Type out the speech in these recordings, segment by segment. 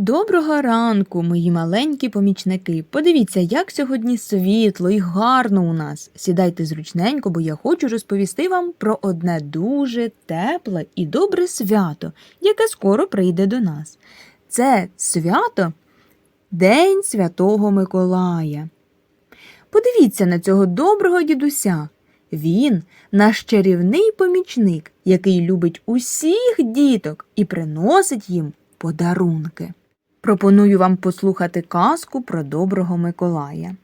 Доброго ранку, мої маленькі помічники. Подивіться, як сьогодні світло і гарно у нас. Сідайте зручненько, бо я хочу розповісти вам про одне дуже тепле і добре свято, яке скоро прийде до нас. Це свято День Святого Миколая. Подивіться на цього доброго дідуся. Він наш чарівний помічник, який любить усіх діток і приносить їм подарунки. Пропоную вам послухати казку про доброго Миколая.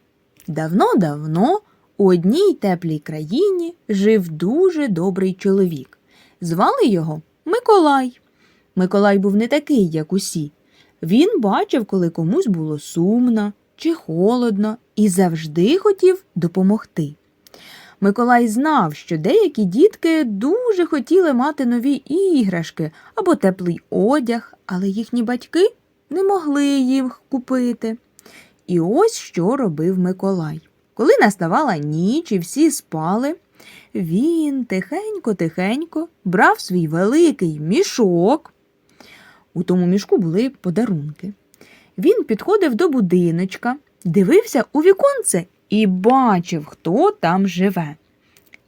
Давно-давно у одній теплій країні жив дуже добрий чоловік. Звали його Миколай. Миколай був не такий, як усі. Він бачив, коли комусь було сумно чи холодно, і завжди хотів допомогти. Миколай знав, що деякі дітки дуже хотіли мати нові іграшки або теплий одяг, але їхні батьки не могли їх купити. І ось що робив Миколай. Коли наставала ніч і всі спали, він тихенько-тихенько брав свій великий мішок. У тому мішку були подарунки. Він підходив до будиночка, дивився у віконце і бачив, хто там живе.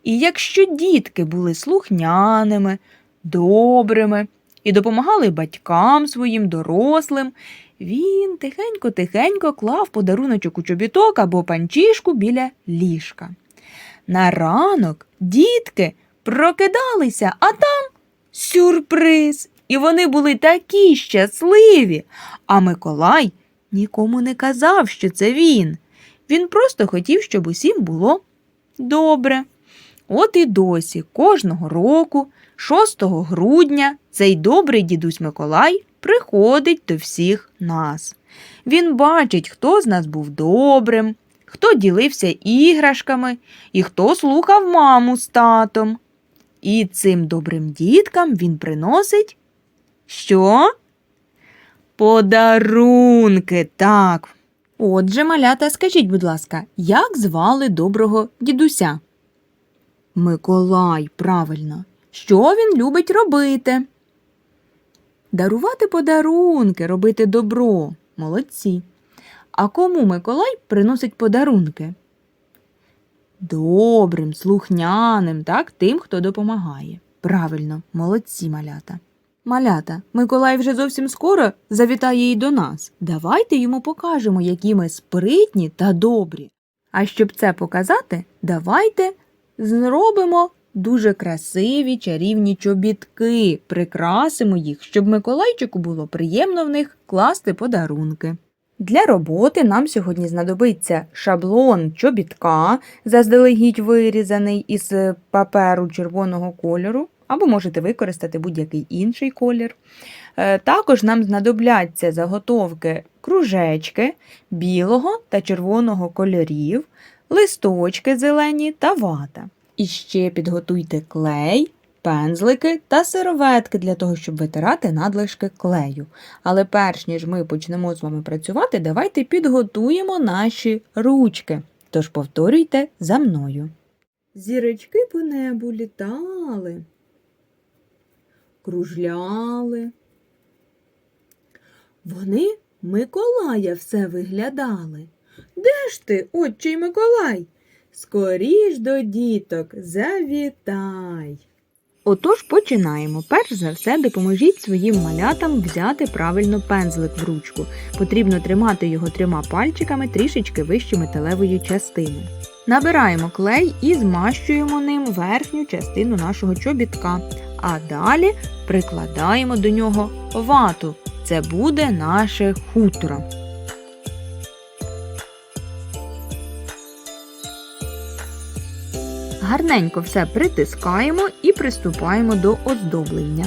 І якщо дітки були слухняними, добрими і допомагали батькам своїм дорослим, він тихенько-тихенько клав подаруночок у чобіток або панчішку біля ліжка. На ранок дітки прокидалися, а там сюрприз. І вони були такі щасливі. А Миколай нікому не казав, що це він. Він просто хотів, щоб усім було добре. От і досі кожного року, 6 грудня, цей добрий дідусь Миколай приходить до всіх нас. Він бачить, хто з нас був добрим, хто ділився іграшками і хто слухав маму з татом. І цим добрим діткам він приносить що? Подарунки, так. Отже, малята, скажіть, будь ласка, як звали доброго дідуся? Миколай, правильно. Що він любить робити? Дарувати подарунки, робити добро. Молодці. А кому Миколай приносить подарунки? Добрим, слухняним, так, тим, хто допомагає. Правильно, молодці малята. Малята, Миколай вже зовсім скоро завітає і до нас. Давайте йому покажемо, які ми спритні та добрі. А щоб це показати, давайте зробимо дуже красиві чарівні чобітки, прикрасимо їх, щоб Миколайчику було приємно в них класти подарунки. Для роботи нам сьогодні знадобиться шаблон чобітка, заздалегідь вирізаний із паперу червоного кольору, або можете використати будь-який інший колір. Е, Також нам знадобляться заготовки кружечки білого та червоного кольорів, листочки зелені та вата. І ще підготуйте клей, пензлики та сироветки для того, щоб витирати надлишки клею. Але перш ніж ми почнемо з вами працювати, давайте підготуємо наші ручки. Тож повторюйте за мною. Зірочки по небу літали, кружляли. Вони Миколая все виглядали. Де ж ти, отчий Миколай? Скоріш до діток завітай. Отож починаємо. Перш за все, допоможіть своїм малятам взяти правильно пензлик в ручку. Потрібно тримати його трьома пальчиками трішечки вище металевої частини. Набираємо клей і змащуємо ним верхню частину нашого чобітка. А далі прикладаємо до нього вату. Це буде наше хутро. Гарненько все притискаємо і приступаємо до оздоблення.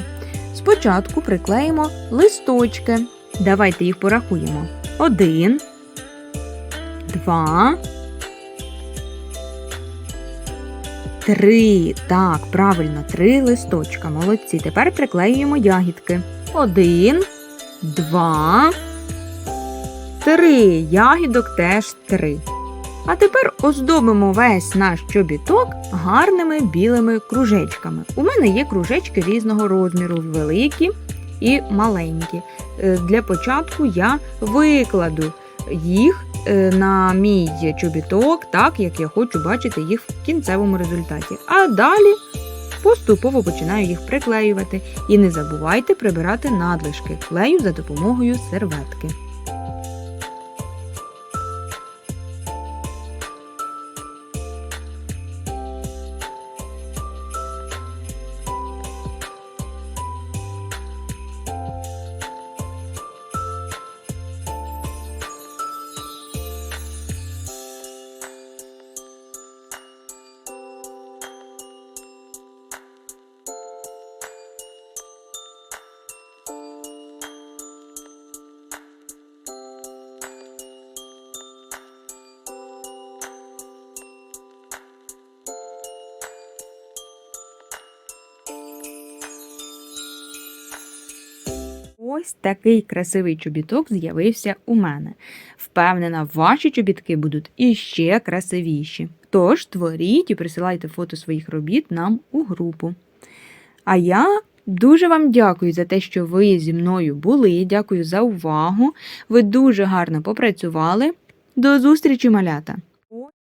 Спочатку приклеїмо листочки. Давайте їх порахуємо. Один, два, три. Так, правильно, три листочка. Молодці. Тепер приклеюємо ягідки. Один, два, три. Ягідок теж три. А тепер оздобимо весь наш чобіток гарними білими кружечками. У мене є кружечки різного розміру, великі і маленькі. Е, Для початку я викладу їх е, на мій чобіток, так як я хочу бачити їх в кінцевому результаті. А далі поступово починаю їх приклеювати. І не забувайте прибирати надлишки клею за допомогою серветки. Ось такий красивий чобіток з'явився у мене. Впевнена, ваші чобітки будуть іще красивіші. Тож творіть і присилайте фото своїх робіт нам у групу. А я дуже вам дякую за те, що ви зі мною були. Дякую за увагу. Ви дуже гарно попрацювали. До зустрічі, малята!